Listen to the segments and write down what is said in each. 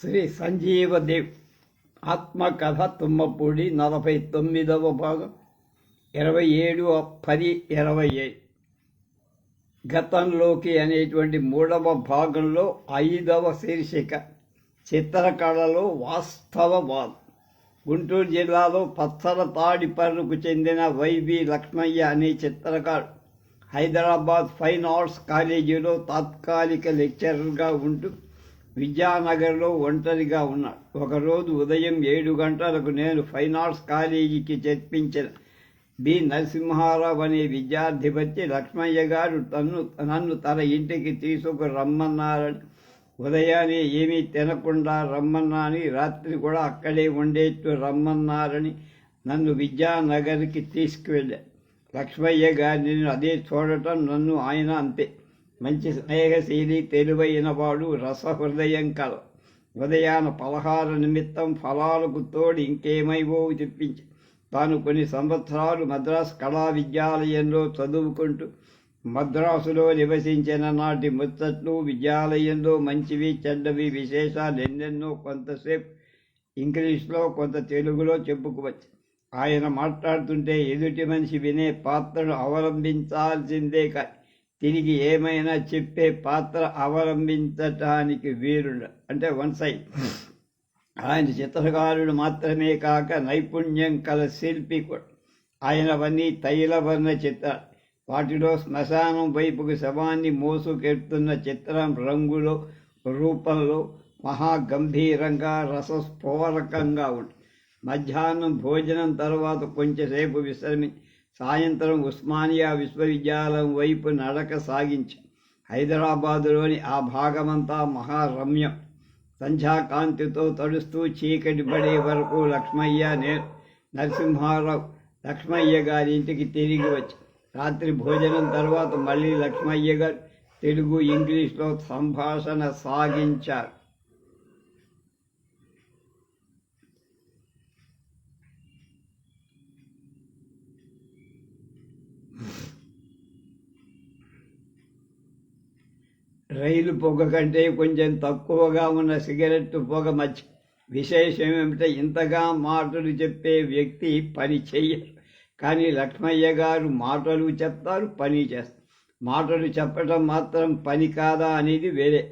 శ్రీ సంజీవదేవ్ ఆత్మకథ తుమ్మపూడి నలభై తొమ్మిదవ భాగం. ఇరవై ఏడు పది ఇరవై ఐదు గతంలోకి అనేటువంటి మూడవ భాగంలో ఐదవ శీర్షిక. చిత్రకళలో వాస్తవవాదం. గుంటూరు జిల్లాలో పచ్చల తాడిపర్రుకు చెందిన వైవి లక్ష్మయ్య అనే చిత్రకారుడు హైదరాబాద్ ఫైన్ ఆర్ట్స్ కాలేజీలో తాత్కాలిక లెక్చరర్గా ఉంటూ విద్యానగర్లో ఒంటరిగా ఉన్నాడు ఒకరోజు ఉదయం ఏడు గంటలకు నేను ఫైన్ ఆర్ట్స్ కాలేజీకి చెప్పించిన బి. నరసింహారావు అనే విద్యార్థి వచ్చి లక్ష్మయ్య గారు తన్ను నన్ను తన ఇంటికి తీసుకు రమ్మన్నారని ఉదయాన్నే ఏమీ తినకుండా రమ్మన్నాని రాత్రి కూడా అక్కడే ఉండేట్టు రమ్మన్నారని నన్ను విద్యానగర్కి తీసుకువెళ్ళాను లక్ష్మయ్య గారిని అదే చూడటం నన్ను ఆయన అంతే. మంచి స్నేహశీలి తెలివైన వాడు రసహృదయం కల. ఉదయాన పలహార నిమిత్తం ఫలాలకు తోడు ఇంకేమైవో తెప్పించి తాను కొన్ని సంవత్సరాలు మద్రాసు కళా విద్యాలయంలో చదువుకుంటూ మద్రాసులో నివసించిన నాటి ముచ్చట్లు విద్యాలయంలో మంచివి చెడ్డవి విశేషాలు ఎన్నెన్నో కొంతసేపు ఇంగ్లీష్లో కొంత తెలుగులో చెప్పుకోవచ్చు. ఆయన మాట్లాడుతుంటే ఎదుటి మనిషి వినే పాత్రను అవలంబించాల్సిందే కానీ తిరిగి ఏమైనా చెప్పే పాత్ర అవలంబించటానికి వీరుడు. అంటే వన్ సైడ్. ఆయన చిత్రకారుడు మాత్రమే కాక నైపుణ్యం కల శిల్పి కూడా. ఆయనవన్నీ తైలవర్ణ చిత్రాలు వాటిలో శ్మశానం వైపుకు శవాన్ని మోసుకెడుతున్న చిత్రం రంగులో రూపంలో మహాగంభీరంగా రసస్ఫోరకంగా ఉంటుంది మధ్యాహ్నం భోజనం తర్వాత కొంచెంసేపు విశ్రమించి సాయంత్రం ఉస్మానియా విశ్వవిద్యాలయం వైపు నడక సాగించి హైదరాబాదులోని ఆ భాగమంతా మహారమ్యం. సంధ్యాకాంతితో తడుస్తూ చీకటి పడే వరకు లక్ష్మయ్య నే నరసింహారావు లక్ష్మయ్య గారి ఇంటికి తిరిగి వచ్చి రాత్రి భోజనం తర్వాత మళ్ళీ లక్ష్మయ్య గారు తెలుగు ఇంగ్లీష్లో సంభాషణ సాగించారు. రైలు పొగ కంటే కొంచెం తక్కువగా ఉన్న సిగరెట్ పొగ మధ్య విశేషం ఏమిటంటే ఇంతగా మాటలు చెప్పే వ్యక్తి పని చెయ్యరు కానీ లక్ష్మయ్య గారు మాటలు చెప్తారు పని చేస్తారు. మాటలు చెప్పడం మాత్రం పని కాదా అనేది వేరే.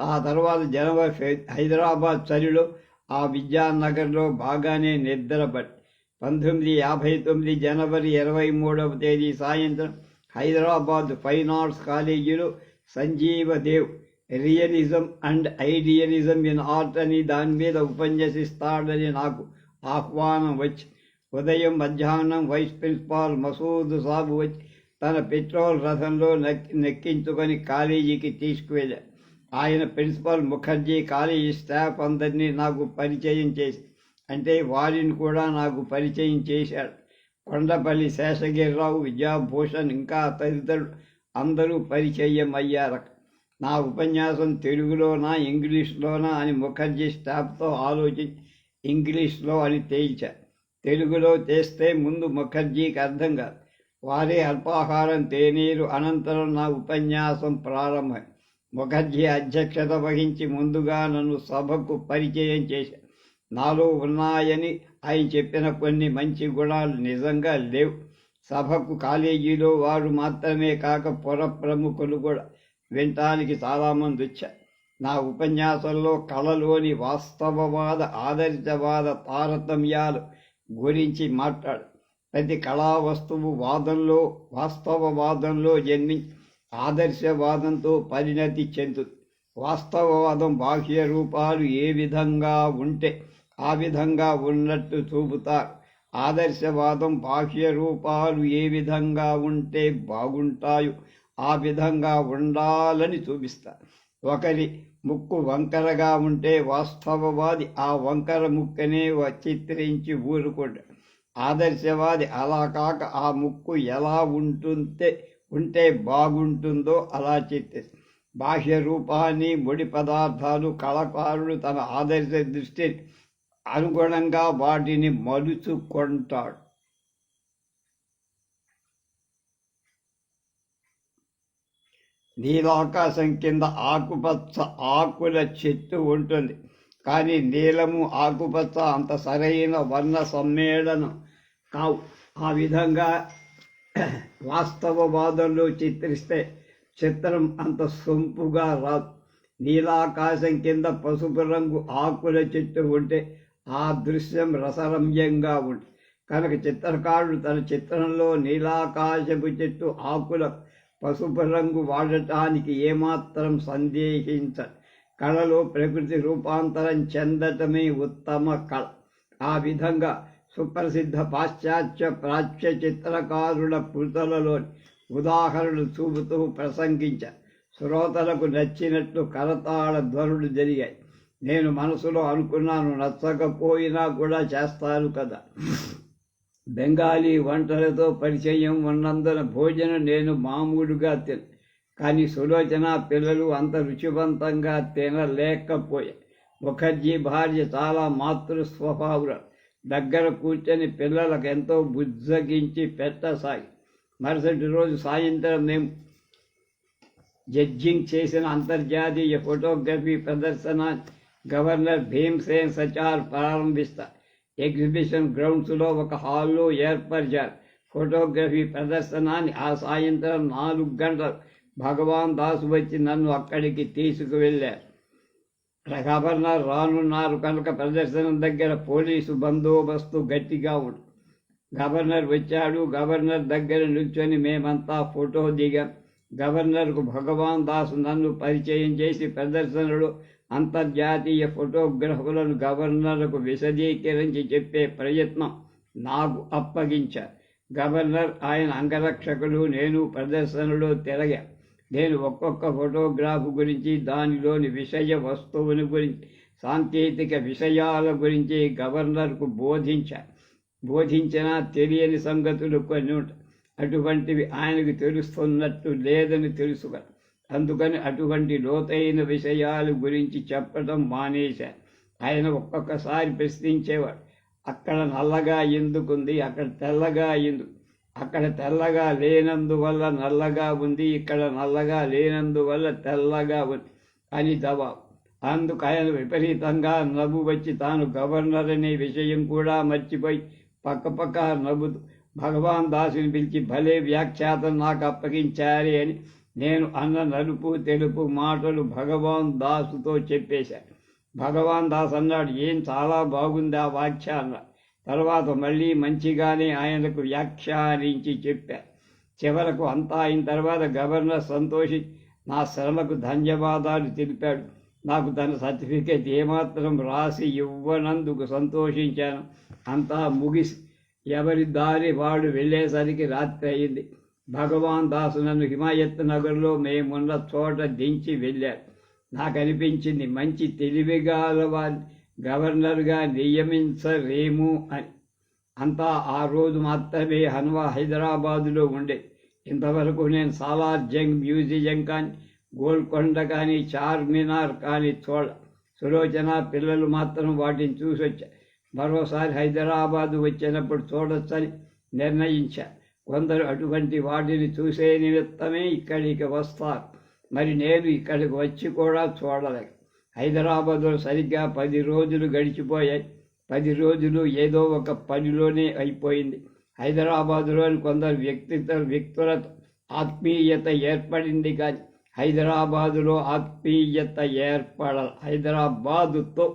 ఆ తర్వాత జనవరి హైదరాబాద్ చలిలో ఆ విద్యానగర్లో బాగానే నిద్రపడి పంతొమ్మిది యాభై తొమ్మిది జనవరి ఇరవై మూడవ తేదీ సాయంత్రం హైదరాబాద్ ఫైన్ ఆర్ట్స్ కాలేజీలో Sanjiva Dev realism and idealism in art అని దాని మీద ఉపన్యసిస్తాడని నాకు ఆహ్వానం వచ్చి ఉదయం మధ్యాహ్నం వైస్ ప్రిన్సిపాల్ మసూద్ సాబు వచ్చి తన పెట్రోల్ రథంలో నెక్కించుకొని కాలేజీకి తీసుకువెళ్ళారు ఆయన ప్రిన్సిపాల్ ముఖర్జీ కాలేజీ స్టాఫ్ అందరినీ నాకు పరిచయం చేసి అంటే వారిని కూడా నాకు పరిచయం చేశాడు. కొండపల్లి శేషగిరిరావు విద్యాభూషణ్ ఇంకా తదితరులు అందరూ పరిచయం అయ్యారు నా ఉపన్యాసం తెలుగులోనా ఇంగ్లీష్లోనా అని ముఖర్జీ స్టాఫ్తో ఆలోచించి ఇంగ్లీష్లో అని తేల్చా. తెలుగులో తెస్తే ముందు ముఖర్జీకి అర్థం కాదు. వారే అల్పాహారం తేనీరు అనంతరం నా ఉపన్యాసం ప్రారంభం. ముఖర్జీ అధ్యక్షత వహించి ముందుగా నన్ను సభకు పరిచయం చేశారు. నాలో ఉన్నాయని ఆయన చెప్పిన కొన్ని మంచి గుణాలు నిజంగా లేవు. సభకు కాలేజీలో వారు మాత్రమే కాక పొర ప్రముఖులు కూడా వినటానికి చాలామంది వచ్చారు. నా ఉపన్యాసంలో కళలోని వాస్తవవాద ఆదర్శవాద తారతమ్యాలు గురించి మాట్లాడు. ప్రతి కళా వస్తువు వాదంలో వాస్తవవాదంలో జన్మి ఆదర్శవాదంతో పరిణతి చెందుతుంది. వాస్తవవాదం బాహ్య రూపాలు ఏ విధంగా ఉంటే ఆ విధంగా ఉన్నట్టు చూపుతారు. ఆదర్శవాదం బాహ్య రూపాలు ఏ విధంగా ఉంటే బాగుంటాయో ఆ విధంగా ఉండాలని చూపిస్తారు ఒకరి ముక్కు వంకరగా ఉంటే వాస్తవవాది ఆ వంకర ముక్కనే చిత్రించి ఊరుకుంటాడు ఆదర్శవాది అలా కాక ఆ ముక్కు ఎలా ఉంటుంటే ఉంటే బాగుంటుందో అలా చిత్రిస్తారు బాహ్య రూపాన్ని ముడి పదార్థాలు కళకారులు తన ఆదర్శ దృష్టిని అనుగుణంగా వాటిని మలుచుకుంటాడు. నీలాకాశం కింద ఆకుపచ్చ ఆకుల చెట్టు ఉంటుంది. కానీ నీలము ఆకుపచ్చ అంత సరైన వర్ణ సమ్మేళనం కావు. ఆ విధంగా వాస్తవవాదంలో చిత్రిస్తే చిత్రం అంత సొంపుగా రాదు. నీలాకాశం కింద పసుపు రంగు ఆకుల చెట్టు ఉంటే ఆ దృశ్యం రసరమ్యంగా ఉంది. కనుక చిత్రకారుడు తన చిత్రంలో నీలాకాశపు చెట్టు ఆకుల పసుపు రంగు వాడటానికి ఏమాత్రం సందేహించ కళలో ప్రకృతి రూపాంతరం చెందటమే ఉత్తమ కళ. ఆ విధంగా సుప్రసిద్ధ పాశ్చాత్య ప్రాచ్య చిత్రకారుల కృతులలోని ఉదాహరణలు చూపుతూ ప్రసంగించారు శ్రోతలకు నచ్చినట్లు కరతాళ ధ్వనులు జరిగాయి. నేను మనసులో అనుకున్నాను నచ్చకపోయినా కూడా చేస్తారు కదా. బెంగాలీ వంటలతో పరిచయం ఉన్నందున భోజనం నేను మామూలుగా తిన కానీ సులోచన పిల్లలు అంత రుచివంతంగా తినలేకపోయా. ముఖర్జీ భార్య చాలా మాతృ స్వభావులు దగ్గర కూర్చొని పిల్లలకు ఎంతో బుజ్జగించి పెట్టసాగి. మరుసటి రోజు సాయంత్రం మేము జడ్జింగ్ చేసిన అంతర్జాతీయ ఫోటోగ్రఫీ ప్రదర్శన గవర్నర్ భీమ్సేన్ సచార్ ప్రారంభిస్తా. ఎగ్జిబిషన్ గ్రౌండ్స్లో ఒక హాల్లో ఏర్పరిచారు. ఫోటోగ్రఫీ ప్రదర్శనాన్ని ఆ సాయంత్రం నాలుగు గంటలు భగవాన్ దాసు వచ్చి నన్ను అక్కడికి తీసుకువెళ్ళారు. గవర్నర్ రానున్నారు కనుక ప్రదర్శన దగ్గర పోలీసు బందోబస్తు గట్టిగా ఉంది. గవర్నర్ వచ్చాడు. గవర్నర్ దగ్గర నిల్చొని మేమంతా ఫోటో దిగాం. గవర్నర్కు భగవాన్ దాస్ నన్ను పరిచయం చేసి ప్రదర్శనలో అంతర్జాతీయ ఫోటోగ్రఫీలను గవర్నర్కు విశదీకరించి చెప్పే ప్రయత్నం నాకు అప్పగించారు. గవర్నర్ ఆయన అంగరక్షకులు నేను ప్రదర్శనలో తిరగా. నేను ఒక్కొక్క ఫోటోగ్రాఫ్ గురించి దానిలోని విషయ వస్తువుని గురించి సాంకేతిక విషయాల గురించి గవర్నర్కు బోధించా. బోధించినా తెలియని సంగతులు కొన్ని ఉంటాయి. అటువంటివి ఆయనకు తెలుస్తున్నట్టు లేదని తెలుసుకున్నాను. అందుకని అటువంటి లోతైన విషయాల గురించి చెప్పడం మానేశాను ఆయన ఒక్కొక్కసారి ప్రశ్నించేవాడు అక్కడ నల్లగా ఎందుకుంది? అక్కడ తెల్లగా ఎందుకు అక్కడ తెల్లగా లేనందువల్ల నల్లగా ఉంది ఇక్కడ నల్లగా లేనందువల్ల తెల్లగా ఉంది అని జవాబు. అందుకు ఆయన విపరీతంగా నవ్వు వచ్చి తాను గవర్నర్ అనే విషయం కూడా మర్చిపోయి పక్కపక్క నవ్వుతూ భగవాన్ దాసుని పిలిచి భలే వ్యాఖ్యాతం నాకు అప్పగించాలి అని నేను అన్న నలుపు తెలుపు మాటలు భగవాన్ దాసుతో చెప్పేశాను. భగవాన్ దాస్ అన్నాడు ఏం చాలా బాగుంది ఆ వాఖ్య అన్న తర్వాత మళ్ళీ మంచిగానే ఆయనకు వ్యాఖ్యానించి చెప్పారు చివరకు అంతా అయిన తర్వాత గవర్నర్ సంతోషి నా శ్రమకు ధన్యవాదాలు తెలిపాడు. నాకు తన సర్టిఫికేట్ ఏమాత్రం రాసి ఇవ్వనందుకు సంతోషించాను. అంతా ముగిసి ఎవరి దారి వాడు వెళ్ళేసరికి రాత్రి అయింది. భగవాన్ దాసు నన్ను హిమాయత్ నగర్లో మేమున్న చోట దించి వెళ్ళారు. నాకు అనిపించింది మంచి తెలివిగా వారిని గవర్నర్గా నియమించరేమో అని. అంతా ఆ రోజు మాత్రమే హన్వా హైదరాబాదులో ఉండే. ఇంతవరకు నేను సాలార్ జంగ్ మ్యూజియం కానీ గోల్కొండ కానీ చార్మినార్ కానీ చూడ. సులోచన పిల్లలు మాత్రం వాటిని చూసి వచ్చా మరోసారి హైదరాబాదు వచ్చినప్పుడు చూడొచ్చని నిర్ణయించా. కొందరు అటువంటి వాటిని చూసే నిమిత్తమే ఇక్కడికి వస్తారు. మరి నేను ఇక్కడికి వచ్చి కూడా చూడలేదు. హైదరాబాద్లో సరిగ్గా పది రోజులు గడిచిపోయాయి. పది రోజులు ఏదో ఒక పనిలోనే అయిపోయింది. హైదరాబాదులోని కొందరు వ్యక్తిత్వ వ్యక్తుల ఆత్మీయత ఏర్పడింది కానీ హైదరాబాదులో ఆత్మీయత ఏర్పడ హైదరాబాదుతో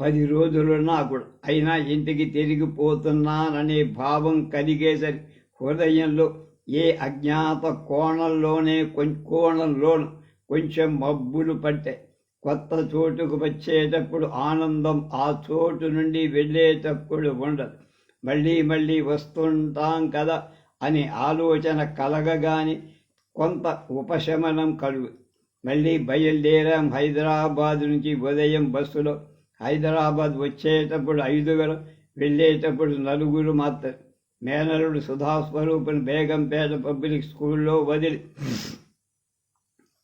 పది రోజులు నాకు అయినా ఇంటికి తిరిగిపోతున్నాననే భావం కలిగేసరి హృదయంలో ఏ అజ్ఞాత కోణంలోనే కోణంలోను కొంచెం మబ్బులు పట్టాయి కొత్త చోటుకు వచ్చేటప్పుడు ఆనందం ఆ చోటు నుండి వెళ్ళేటప్పుడు ఉండదు. మళ్ళీ మళ్ళీ వస్తుంటాం కదా అని ఆలోచన కలగగాని కొంత ఉపశమనం కలుగు. మళ్ళీ బయలుదేరాం హైదరాబాద్ నుంచి ఉదయం బస్సులో హైదరాబాద్ వచ్చేటప్పుడు ఐదుగురు వెళ్ళేటప్పుడు నలుగురు మాత్రం. మేనరుడు సుధాస్వరూపుని బేగంపేట పబ్లిక్ స్కూల్లో వదిలి.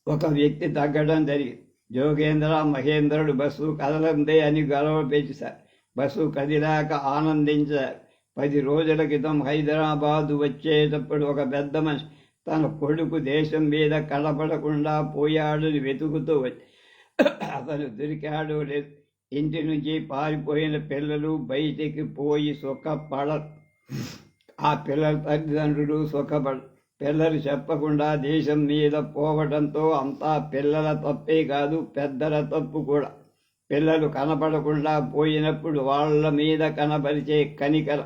ఒక వ్యక్తి తగ్గడం జరిగింది. జోగేంద్ర మహేంద్రుడు బస్సు కదలందే అని గొడవ పెంచారు బస్సు కదిలాక ఆనందించారు. పది రోజుల క్రితం హైదరాబాదు వచ్చేటప్పుడు ఒక పెద్ద మనిషి తన కొడుకు దేశం మీద కనపడకుండా పోయాడని వెతుకుతూ వచ్చి. అతను దొరికాడు లేదు. ఇంటి నుంచి పారిపోయిన పిల్లలు బయటికి పోయి సుఖపడ ఆ పిల్లల తల్లిదండ్రులు సుఖపడ పిల్లలు చెప్పకుండా దేశం మీద పోవడంతో అంతా పిల్లల తప్పే కాదు పెద్దల తప్పు కూడా. పిల్లలు కనపడకుండా పోయినప్పుడు వాళ్ళ మీద కనపరిచే కనికర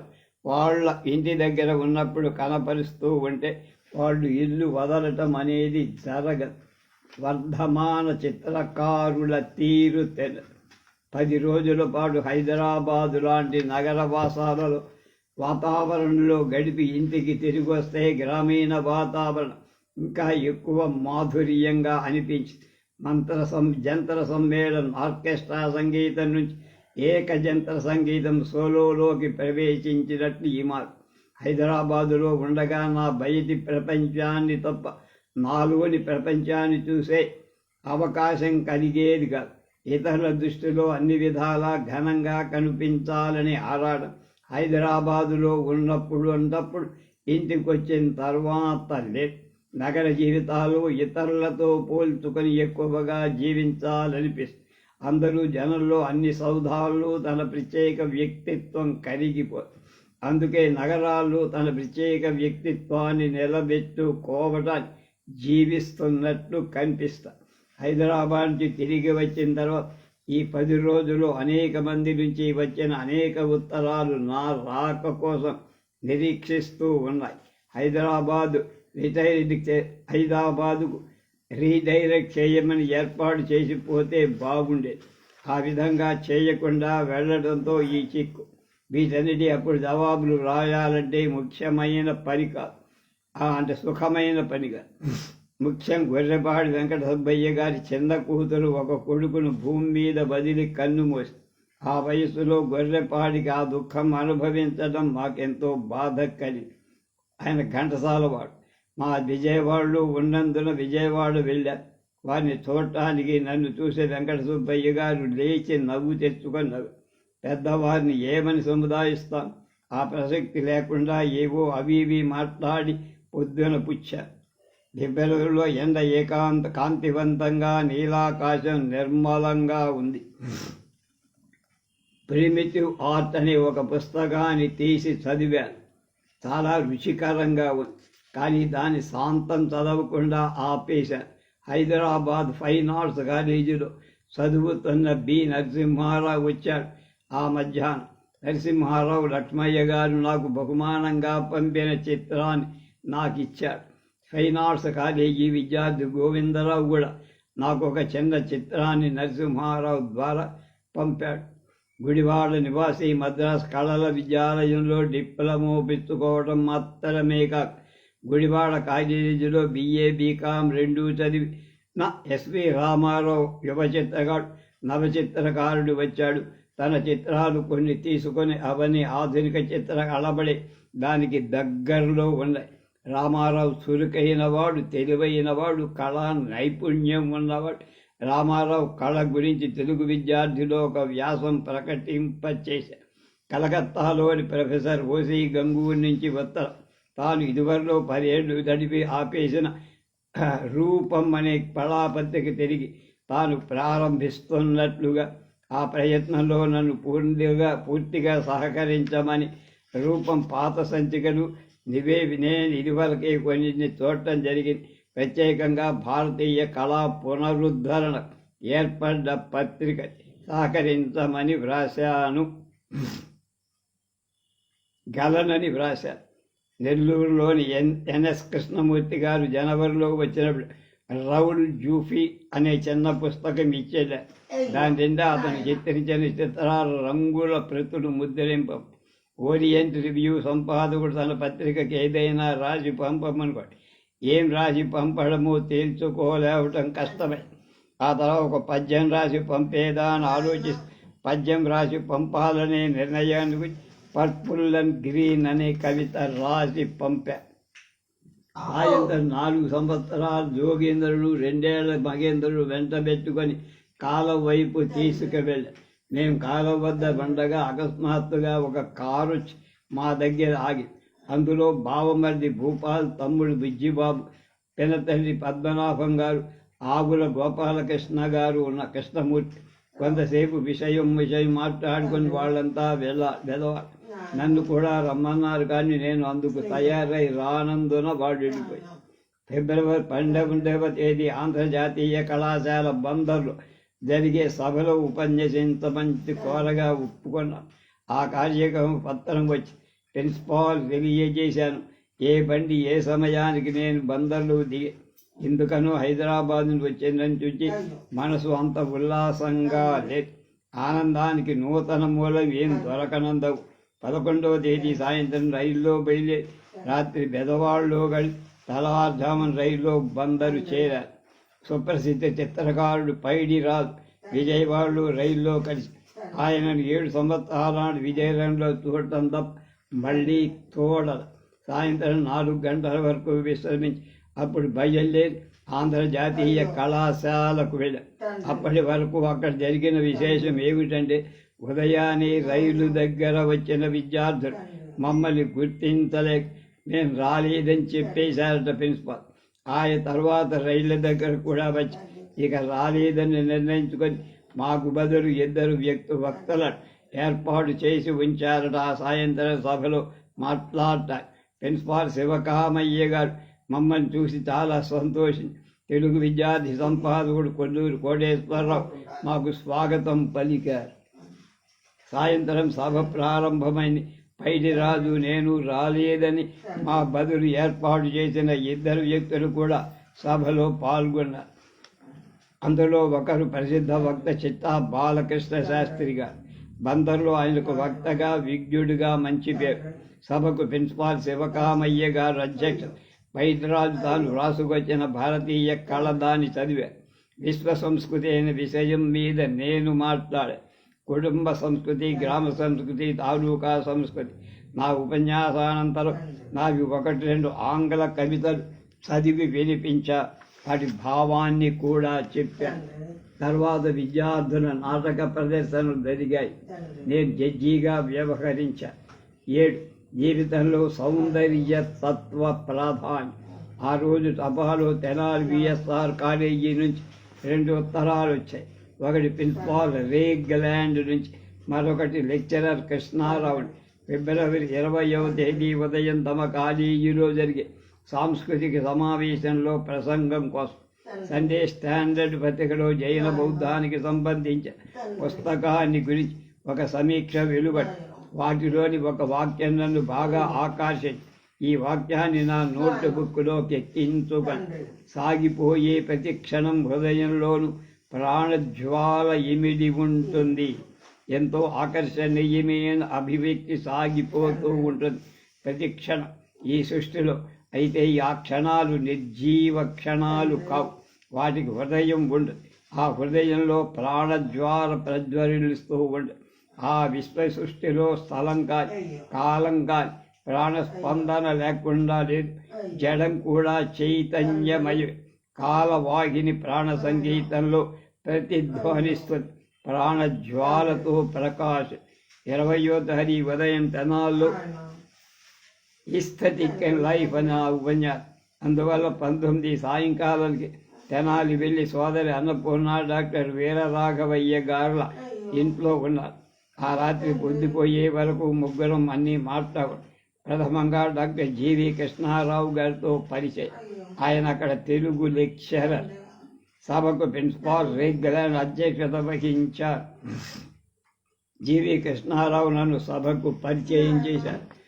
వాళ్ళ ఇంటి దగ్గర ఉన్నప్పుడు కనపరుస్తూ ఉంటే వాళ్ళు ఇల్లు వదలటం అనేది జరగదు వర్ధమాన చిత్రకారుల తీరు తెల. పది రోజుల పాటు హైదరాబాదు లాంటి నగర వాసాలలో వాతావరణంలో గడిపి ఇంటికి తిరిగి వస్తే గ్రామీణ వాతావరణం ఇంకా ఎక్కువ మాధుర్యంగా అనిపించింది. మంత్ర సం జంత్ర సమ్మేళనం ఆర్కెస్ట్రా సంగీతం నుంచి ఏకజంత్ర సంగీతం సోలోలోకి ప్రవేశించినట్లు ఈ మార్పు హైదరాబాదులో ఉండగా నా బయటి ప్రపంచాన్ని తప్ప నాలోని ప్రపంచాన్ని చూసే అవకాశం కలిగేది కాదు. ఇతరుల దృష్టిలో అన్ని విధాలా ఘనంగా కనిపించాలని ఆరాటం హైదరాబాదులో ఉన్నప్పుడు ఉన్నప్పుడు ఇంటికి వచ్చిన తర్వాత లే నగర జీవితాలు ఇతరులతో పోల్చుకొని ఎక్కువగా జీవించాలనిపిస్తుంది అందరూ జనంలో అన్ని సౌధాలు తన ప్రత్యేక వ్యక్తిత్వం కరిగిపో అందుకే నగరాలు తన ప్రత్యేక వ్యక్తిత్వాన్ని నిలబెట్టుకోవటానికి జీవిస్తున్నట్లు కనిపిస్తాయి హైదరాబాద్ నుంచి తిరిగి వచ్చిన తర్వాత ఈ పది రోజులు అనేక మంది నుంచి వచ్చిన అనేక ఉత్తరాలు నా రాక కోసం నిరీక్షిస్తూ ఉన్నాయి. హైదరాబాదు రిటైర్డ్ హైదరాబాదుకు రీడైరెక్ట్ చేయమని ఏర్పాటు చేసిపోతే బాగుండేది. ఆ విధంగా చేయకుండా వెళ్ళడంతో ఈ చిక్కు. వీటన్నిటి అప్పుడు జవాబులు రాయాలంటే ముఖ్యమైన పని కాదు. అంటే సుఖమైన పని కాదు. ముఖ్యం గొర్రెపాడి వెంకట సుబ్బయ్య గారి చిన్న కూతురు ఒక కొడుకును భూమి మీద బదిలి కన్ను మోసి ఆ వయసులో గొర్రెపాడికి ఆ దుఃఖం అనుభవించడం మాకెంతో బాధ కలిగి ఆయన ఘంటసాలవాడు మా విజయవాడలో ఉన్నందున విజయవాడ వెళ్ళా. వారిని చూడటానికి నన్ను చూసే వెంకట సుబ్బయ్య గారు లేచి నవ్వు తెచ్చుకున్నారు నవ్వు పెద్దవారిని ఏమని సముదాయిస్తాం? ఆ ప్రసక్తి లేకుండా ఏవో అవి ఇవి మాట్లాడి పొద్దున పుచ్చారు దిబ్బెలలో ఎండ ఏకాంత కాంతివంతంగా నీలాకాశం నిర్మలంగా ఉంది. ప్రిమిటివ్ ఆర్ట్ అనే ఒక పుస్తకాన్ని తీసి చదివాను. చాలా రుచికరంగా ఉంది. కానీ దాని శాంతం చదవకుండా ఆపేశాను. హైదరాబాద్ ఫైన్ ఆర్ట్స్ కాలేజీలో చదువుతున్న బి. నరసింహారావు వచ్చాడు ఆ మధ్యాహ్నం. నరసింహారావు లక్ష్మయ్య గారు నాకు బహుమానంగా పంపిన చిత్రాన్ని నాకు ఇచ్చాడు ఫైన్ ఆర్ట్స్ కాలేజీ విద్యార్థి గోవిందరావు కూడా నాకు ఒక చిన్న చిత్రాన్ని నరసింహారావు ద్వారా పంపాడు. గుడివాడ నివాసి మద్రాస్ కళల విద్యాలయంలో డిప్లొమో పెట్టుకోవడం మాత్రమే కాక గుడివాడ కాలేజీలో బిఏ బీకామ్ రెండు చదివి నా ఎస్వి రామారావు యువ చిత్రకారుడు నవచిత్రకారుడు వచ్చాడు. తన చిత్రాలు కొన్ని తీసుకొని అవన్నీ ఆధునిక చిత్ర అలబడి దానికి దగ్గరలో ఉన్నాయి. రామారావు చురుకైనవాడు తెలివైనవాడు కళా నైపుణ్యం ఉన్నవాడు రామారావు కళ గురించి తెలుగు విద్యార్థిలో ఒక వ్యాసం ప్రకటింపచేశారు కలకత్తాలోని ప్రొఫెసర్ ఓసీ గంగూర్ నుంచి ఉత్తరం తాను ఇదివరలో పదేళ్ళు గడిపి ఆపేసిన రూపం అనే కళాపత్రిక తిరిగి తాను ప్రారంభిస్తున్నట్లుగా ఆ ప్రయత్నంలో నన్ను పూర్తిగా పూర్తిగా సహకరించమని రూపం పాత సంచికలు నివే నేను ఇదివరకే కొన్ని చూడటం జరిగింది. ప్రత్యేకంగా భారతీయ కళా పునరుద్ధరణ ఏర్పడ్డ పత్రిక సహకరించమని వ్రాశాను. గలనని వ్రాశాను. నెల్లూరులోని ఎన్ ఎన్ఎస్ కృష్ణమూర్తి గారు జనవరిలో వచ్చినప్పుడు రౌల్ జూఫీ అనే చిన్న పుస్తకం ఇచ్చేట దాని నిండా అతను చిత్రించిన చిత్రాల రంగుల ప్రతులు ముద్రింపం ఓరియంట్ రివ్యూ సంపాదకుడు తన పత్రికకి ఏదైనా రాసి పంపమనుకోండి. ఏం రాసి పంపడమో తేల్చుకోలేవటం కష్టమే. ఆ తర్వాత ఒక పద్యం రాసి పంపేదా అని ఆలోచి పద్యం రాసి పంపాలనే నిర్ణయానికి పర్పుల్ అండ్ గ్రీన్ అనే కవిత రాసి పంపా. ఆయన నాలుగు సంవత్సరాలు జోగేంద్రుడు రెండేళ్ళ మగేంద్రుడు వెంట పెట్టుకొని కాలం వైపు తీసుకువెళ్ళా. మేము కాలం వద్ద పండగా అకస్మాత్తుగా ఒక కారు మా దగ్గర ఆగి అందులో బావమర్ది భూపాల్ తమ్ముడు బుజ్జిబాబు పెనతల్లి పద్మనాభం గారు ఆగుల గోపాలకృష్ణ గారు ఉన్న కృష్ణమూర్తి. కొంతసేపు విషయం విషయం మాట్లాడుకుని వాళ్ళంతా వెళ్ళ వెదవాలి నన్ను కూడా రమ్మన్నారు కానీ నేను అందుకు తయారై రానందున వాడు వెళ్ళిపోయి. ఫిబ్రవరి పన్నెండవ తేదీ ఆంధ్రజాతీయ కళాశాల బందర్లో జరిగే సభలో ఉపన్యసించమంచి కోరగా ఒప్పుకున్న ఆ కార్యక్రమం పత్రం వచ్చి ప్రిన్సిపాల్ తెలియజేశాను ఏ బండి ఏ సమయానికి నేను బందర్లో దిగి ఎందుకనో హైదరాబాద్ నుండి వచ్చిందని చూచి మనసు అంత ఉల్లాసంగా లేదు ఆనందానికి నూతన మూలం ఏం దొరకనందవు. పదకొండవ తేదీ సాయంత్రం రైల్లో బయలుదేరి రాత్రి బెదవాళ్ళలో గడి తలవార్జామన్ రైల్లో బందరు చేరారు. సుప్రసిద్ధ చిత్రకారుడు పైడి రాజు విజయవాడలో రైల్లో కలిసి. ఆయనను ఏడు సంవత్సరాల నాడు విజయనగరంలో చూడటం తప్ప మళ్ళీ చూడదు సాయంత్రం నాలుగు గంటల వరకు విశ్రమించి అప్పుడు బయలుదేరి ఆంధ్రజాతీయ కళాశాలకు వెళ్ళ. అప్పటి వరకు అక్కడ జరిగిన విశేషం ఏమిటంటే ఉదయాన్నే రైలు దగ్గర వచ్చిన విద్యార్థులు మమ్మల్ని గుర్తించలేక నేను రాలేదని చెప్పేశారట ప్రిన్సిపాల్. ఆయన తర్వాత రైళ్ళ దగ్గర కూడా వచ్చి ఇక రాలేదని నిర్ణయించుకొని మాకు బదులు ఇద్దరు వ్యక్తు వక్తలను ఏర్పాటు చేసి ఉంచారట. ఆ సాయంత్రం సభలో మాట్లాడటారు ప్రిన్సిపాల్ శివకామయ్య గారు మమ్మల్ని చూసి చాలా సంతోషం. తెలుగు విద్యార్థి సంపాదకుడు కొల్లూరు కోటేశ్వరరావు మాకు స్వాగతం పలికారు. సాయంత్రం సభ ప్రారంభమైంది. పైడి రాజు నేను రాలేదని మా బదులు ఏర్పాటు చేసిన ఇద్దరు వ్యక్తులు కూడా సభలో పాల్గొన్నారు. అందులో ఒకరు ప్రసిద్ధ వక్త చిత్తా బాలకృష్ణ శాస్త్రి గారు. బందర్లో ఆయనకు వక్తగా విజ్ఞుడిగా మంచి పేరు సభకు ప్రిన్సిపాల్ శివకామయ్య గారు అధ్యక్ష వైద్యరాజు తాను వ్రాసుకొచ్చిన భారతీయ కళ దాని చదివే. విశ్వ సంస్కృతి అయిన విషయం మీద నేను మాట్లాడే కుటుంబ సంస్కృతి గ్రామ సంస్కృతి తాలూకా సంస్కృతి. నా ఉపన్యాసానంతరం నాకు ఒకటి రెండు ఆంగ్ల కవితలు చదివి వినిపించా వాటి భావాన్ని కూడా చెప్పాను తర్వాత విద్యార్థుల నాటక ప్రదర్శనలు జరిగాయి. నేను జడ్జిగా వ్యవహరించా. ఏడు జీవితంలో సౌందర్య తత్వ ప్రాధాన్యం. ఆ రోజు సభలో తెనాలి విఎస్ఆర్ కాలేజీ నుంచి రెండు ఉత్తరాలు వచ్చాయి. ఒకటి ప్రిన్సిపాల్ రేగ్లాండ్ నుంచి మరొకటి లెక్చరర్ కృష్ణారావు. ఫిబ్రవరి ఇరవయవ తేదీ ఉదయం తమ కాలేజీలో జరిగే సాంస్కృతిక సమావేశంలో ప్రసంగం కోసం సండే స్టాండర్డ్ పత్రికలో జైన బౌద్ధానికి సంబంధించిన పుస్తకాన్ని గురించి ఒక సమీక్ష వెలువడి వాటిలోని ఒక వాక్యం నన్ను బాగా ఆకర్షించి ఈ వాక్యాన్ని నా నోట్ బుక్లోకి ఎక్కించుకొని సాగిపోయే ప్రతి క్షణం హృదయంలోనూ ప్రాణజ్వాల ఇమిడి ఉంటుంది ఎంతో ఆకర్షణీయమైన అభివ్యక్తి సాగిపోతూ ఉంటుంది. ప్రతి క్షణం ఈ సృష్టిలో. అయితే ఆ క్షణాలు నిర్జీవ క్షణాలు కావు. వాటికి హృదయం ఉండదు ఆ హృదయంలో ప్రాణజ్వాల ప్రజ్వరిస్తూ ఉండదు ఆ విశ్వ సృష్టిలో స్థలం కాని కాలం కాని ప్రాణస్పందన లేకుండా లేదు. జడం కూడా చైతన్యమయ కాలవాహిని ప్రాణ సంగీతంలో ప్రతిధ్వనిస్తుంది ప్రాణజ్వాలతో ప్రకాశ. ఇరవయో తహరి ఉదయం తెనాల్లో ఈస్థెటిక్ అండ్ లైఫ్ అని ఆ ఉపన్యాసం. అందువల్ల పంతొమ్మిది సాయంకాలానికి తెనాలి వెళ్ళి సోదరి అన్నపూర్ణ డాక్టర్ వీరరాఘవయ్య గారుల ఇంట్లో ఉన్నారు. ఆ రాత్రి పొద్దుపోయే వరకు ముగ్గురం అన్నీ మాట్లాడు ప్రథమంగా డాక్టర్ జీవి కృష్ణారావు గారితో పరిచయం. ఆయన అక్కడ తెలుగు లెక్చరర్. సభకు ప్రిన్సిపాల్ రెగ్యులర్ అధ్యక్షత వహించారు. జీవి కృష్ణారావు నన్ను సభకు పరిచయం చేశారు.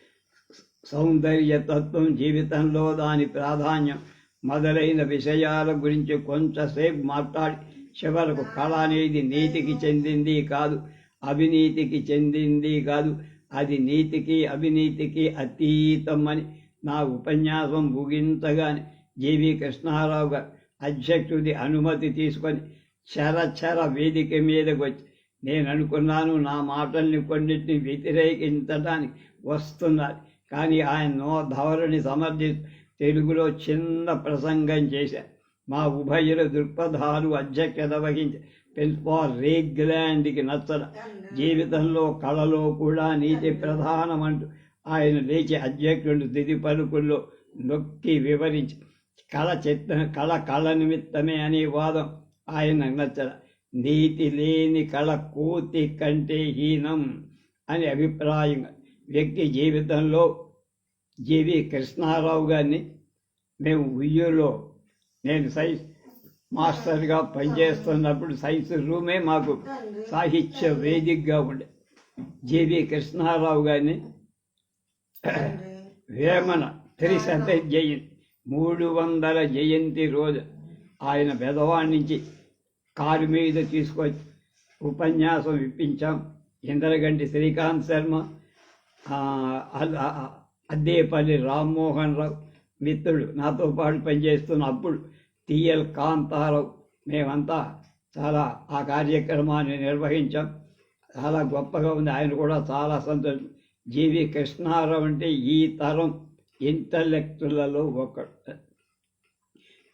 సౌందర్య తత్వం జీవితంలో దాని ప్రాధాన్యం మొదలైన విషయాల గురించి కొంచెంసేపు మాట్లాడి చివరకు కళ అనేది నీతికి చెందింది కాదు అవినీతికి చెందింది కాదు. అది నీతికి అవినీతికి అతీతం అని నా ఉపన్యాసం ముగించగానే జీవి కృష్ణారావు గారు అధ్యక్షుడి అనుమతి తీసుకొని చరచర వేదిక మీదకి వచ్చి నేను అనుకున్నాను నా మాటల్ని కొన్నిటిని వ్యతిరేకించడానికి వస్తున్నారు. కానీ ఆయన నో ధవరిని సమర్థిస్తూ తెలుగులో చిన్న ప్రసంగం చేశారు. మా ఉభయుల దృక్పథాలు అధ్యక్షత వహించి ప్రిన్సిపాల్ రేగ్లాండ్కి నచ్చడం. జీవితంలో కళలో కూడా నీతి ప్రధానమంటూ ఆయన లేచి అధ్యక్షుడు దిది పలుకుల్లో నొక్కి వివరించి కళ చిత్త కళ కళ నిమిత్తమే అనే వాదం ఆయన నచ్చల. నీతి లేని కళ కోతి కంటే హీనం అని అభిప్రాయం. వ్యక్తి జీవితంలో జీవి కృష్ణారావు గారిని మేము ఉయ్యూరులో. నేను సైన్స్ మాస్టర్గా పనిచేస్తున్నప్పుడు సైన్స్ రూమే మాకు సాహిత్య వేదికగా ఉండే. జీవి కృష్ణారావు గారిని వేమన త్రిశత జయంతి మూడు వందల జయంతి రోజు ఆయన బెదవాడి నుంచి కారు మీద తీసుకొచ్చి ఉపన్యాసం ఇప్పించాం. ఇంద్రగంటి శ్రీకాంత్ శర్మ అద్దేపల్లి రామ్మోహన్ రావు మిత్రుడు నాతో పాటు పనిచేస్తున్న అప్పుడు టిఎల్ కాంతారావు మేమంతా చాలా ఆ కార్యక్రమాన్ని నిర్వహించాం. చాలా గొప్పగా ఉంది. ఆయన కూడా చాలా సంతోషం. జీవి కృష్ణారావు అంటే ఈ తరం ఇంటలెక్టులలో ఒకడు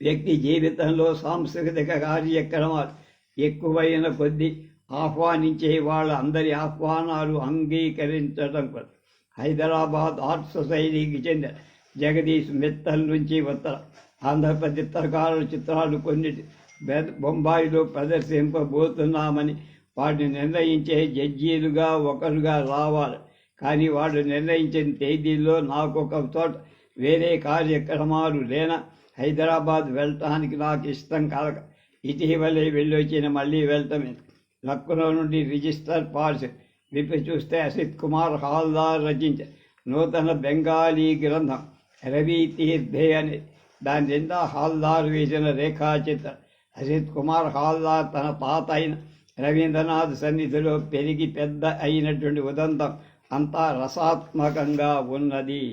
వ్యక్తి జీవితంలో సాంస్కృతిక కార్యక్రమాలు ఎక్కువైన కొద్దీ ఆహ్వానించే వాళ్ళ అందరి ఆహ్వానాలు అంగీకరించడం కొద్ది హైదరాబాద్ ఆర్ట్ సొసైటీకి చెందిన జగదీష్ మిత్తల్ నుంచి ఉత్తర ఆంధ్రప్రదేశ్ చిత్రకారుల చిత్రాలు కొన్ని బె- బొంబాయిలో ప్రదర్శింపబోతున్నామని వాటిని నిర్ణయించే జడ్జీలుగా ఒకరుగా రావాలి. కానీ వాడు నిర్ణయించిన తేదీల్లో నాకు ఒక చోట వేరే కార్యక్రమాలు లేన హైదరాబాద్ వెళ్ళటానికి నాకు ఇష్టం కలక ఇటీవలే వెళ్ళొచ్చిన మళ్ళీ వెళ్ళటం లక్నో నుండి రిజిస్టర్ పార్స్ విప్పి చూస్తే అసిత్ కుమార్ హాల్దార్ రచించ నూతన బెంగాలీ గ్రంథం రవి తీర్థే అని. దాని నిండా హాల్దార్ వేసిన రేఖాచిత్రం. అసిత్ కుమార్ హాల్దార్ తన తాత అయిన రవీంద్రనాథ్ సన్నిధిలో పెరిగి పెద్ద అయినటువంటి ఉదంతం అంతా రసాత్మకంగా ఉన్నది.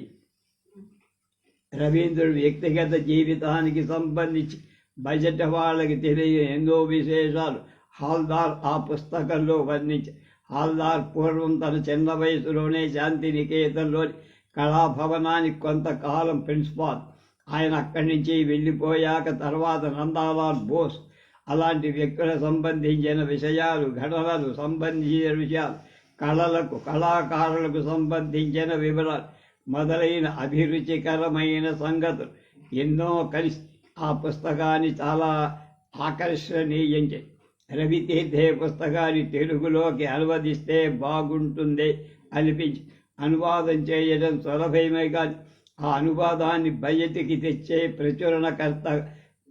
రవీంద్రుడు వ్యక్తిగత జీవితానికి సంబంధించి బడ్జెట్ వాళ్ళకి తెలియని ఎన్నో విశేషాలు హాల్దార్ ఆ పుస్తకంలో వర్ణించి హాల్దార్ పూర్వం తన చిన్న వయసులోనే శాంతి నికేతన్లోని కళాభవనానికి కొంతకాలం ప్రిన్సిపాల్. ఆయన అక్కడి నుంచి వెళ్ళిపోయాక తర్వాత నందాలాల్ బోస్. అలాంటి వ్యక్తుల సంబంధించిన విషయాలు ఘటనలు సంబంధించిన విషయాలు కళలకు కళాకారులకు సంబంధించిన వివరాలు మొదలైన అభిరుచికరమైన సంగతులు ఎన్నో కలిసి ఆ పుస్తకాన్ని చాలా ఆకర్షణీయించాయి రవితీర్థే పుస్తకాన్ని తెలుగులోకి అనువదిస్తే బాగుంటుంది అనిపించి అనువాదం చేయడం సులభమే కానీ ఆ అనువాదాన్ని బయటికి తెచ్చే ప్రచురణకర్త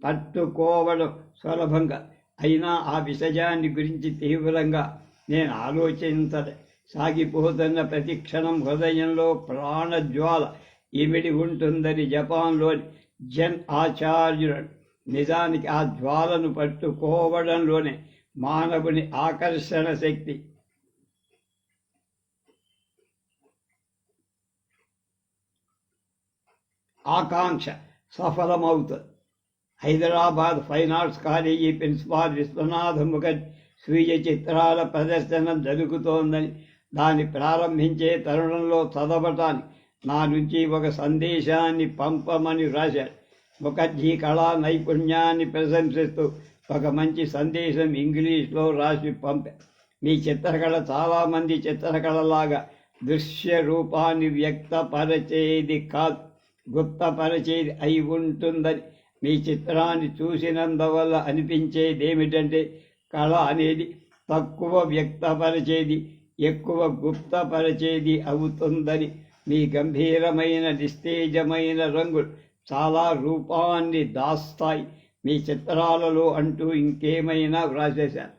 పట్టుకోవడం సులభంగా అయినా ఆ విషయాన్ని గురించి తీవ్రంగా నేను ఆలోచించలే సాగిపోతున్న ప్రతి క్షణం హృదయంలో ప్రాణజ్వాల ఇమిడి ఉంటుందని జపాన్లోని జన్ ఆచార్యుడు నిజానికి ఆ జ్వాలను పట్టుకోవడంలోనే మానవుని ఆకర్షణ శక్తి. ఆకాంక్ష సఫలమవుతుంది. Hyderabad fine arts college principal Vishwanath Mukherjee స్వీయ చిత్రాల ప్రదర్శన జరుగుతోందని దాన్ని ప్రారంభించే తరుణంలో చదవటాన్ని నా నుంచి ఒక సందేశాన్ని పంపమని రాశాడు ముఖర్జీ కళా నైపుణ్యాన్ని ప్రశంసిస్తూ ఒక మంచి సందేశం ఇంగ్లీష్లో రాసి పంపా. మీ చిత్రకళ చాలామంది చిత్రకళలాగా దృశ్య రూపాన్ని వ్యక్తపరచేది కాదు గుప్తపరచేది అయి ఉంటుందని మీ చిత్రాన్ని చూసినందువల్ల అనిపించేది ఏమిటంటే కళ అనేది తక్కువ వ్యక్తపరిచేది ఎక్కువ గుప్తపరిచేది అవుతుందని మీ గంభీరమైన నిస్తేజమైన రంగులు చాలా రూపాన్ని దాస్తాయి. మీ చిత్రాలలో అంటూ ఇంకేమైనా వ్రాసేశారు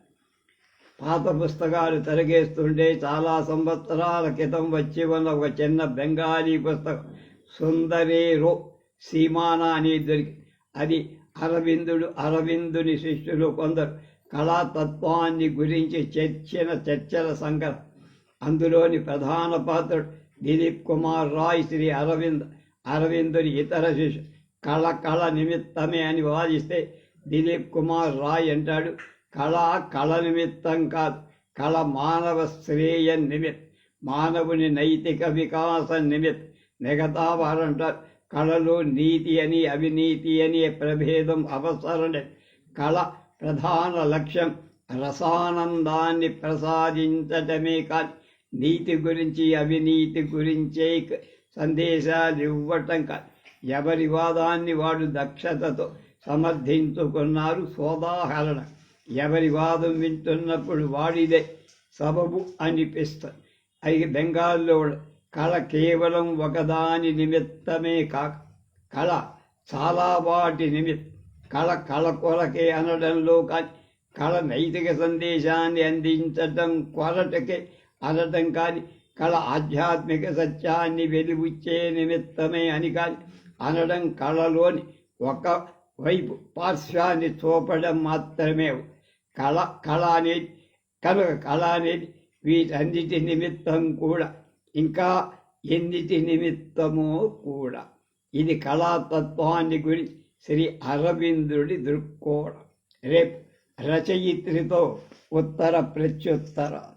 పాత పుస్తకాలు తరిగేస్తుంటే చాలా సంవత్సరాల క్రితం వచ్చి ఉన్న ఒక చిన్న బెంగాలీ పుస్తకం సుందరేరో సీమానా అనేది దొరికి అది అరవిందుడు అరవిందుని శిష్యులు కొందరు కళాతత్వాన్ని గురించి చర్చిన చర్చల సంఘం అందులోని ప్రధాన పాత్రుడు దిలీప్ కుమార్ రాయ్ శ్రీ అరవింద్ అరవిందుని ఇతర శిష్యు కళ కళ నిమిత్తమే అని వాదిస్తే దిలీప్ కుమార్ రాయ్ అంటాడు. కళ కళ నిమిత్తం కాదు కళ మానవ శ్రేయ నిమిత్ మానవుని నైతిక వికాస నిమిత్ మిగతా వారంటారు. కళలో నీతి అని అవినీతి అని ప్రభేదం అవసరం కళ ప్రధాన లక్ష్యం రసానందాన్ని ప్రసాదించటమే కాదు. నీతి గురించి అవినీతి గురించే సందేశాలు ఇవ్వటం కాదు. ఎవరి వాదాన్ని వాడు దక్షతతో సమర్థించుకున్నారు సోదాహరణ. ఎవరి వాదం వింటున్నప్పుడు వాడిదే సబబు అనిపిస్తుంది. అది బెంగాల్లో కళ కేవలం ఒకదాని నిమిత్తమే కాక కళ చాలా వాటి నిమిత్ కళ కళ కొరకే అనడంలో కానీ కళ నైతిక సందేశాన్ని అందించడం కొరటకే అనడం కానీ కళ ఆధ్యాత్మిక సత్యాన్ని వెలుగుచ్చే నిమిత్తమే అని కానీ అనడం కళలోని ఒక వైపు పార్శ్వాన్ని చూపడం మాత్రమే. కళ కళ అనేది కనుక కళ అనేది వీటన్నిటి నిమిత్తం కూడా ఇంకా ఎన్నిటి నిమిత్తమో కూడా. ఇది కళాతత్వాన్ని గురించి శ్రీ అరవిందుడి దృక్కోణం. రేపు రచయిత్రితో ఉత్తర ప్రత్యుత్తరాలు.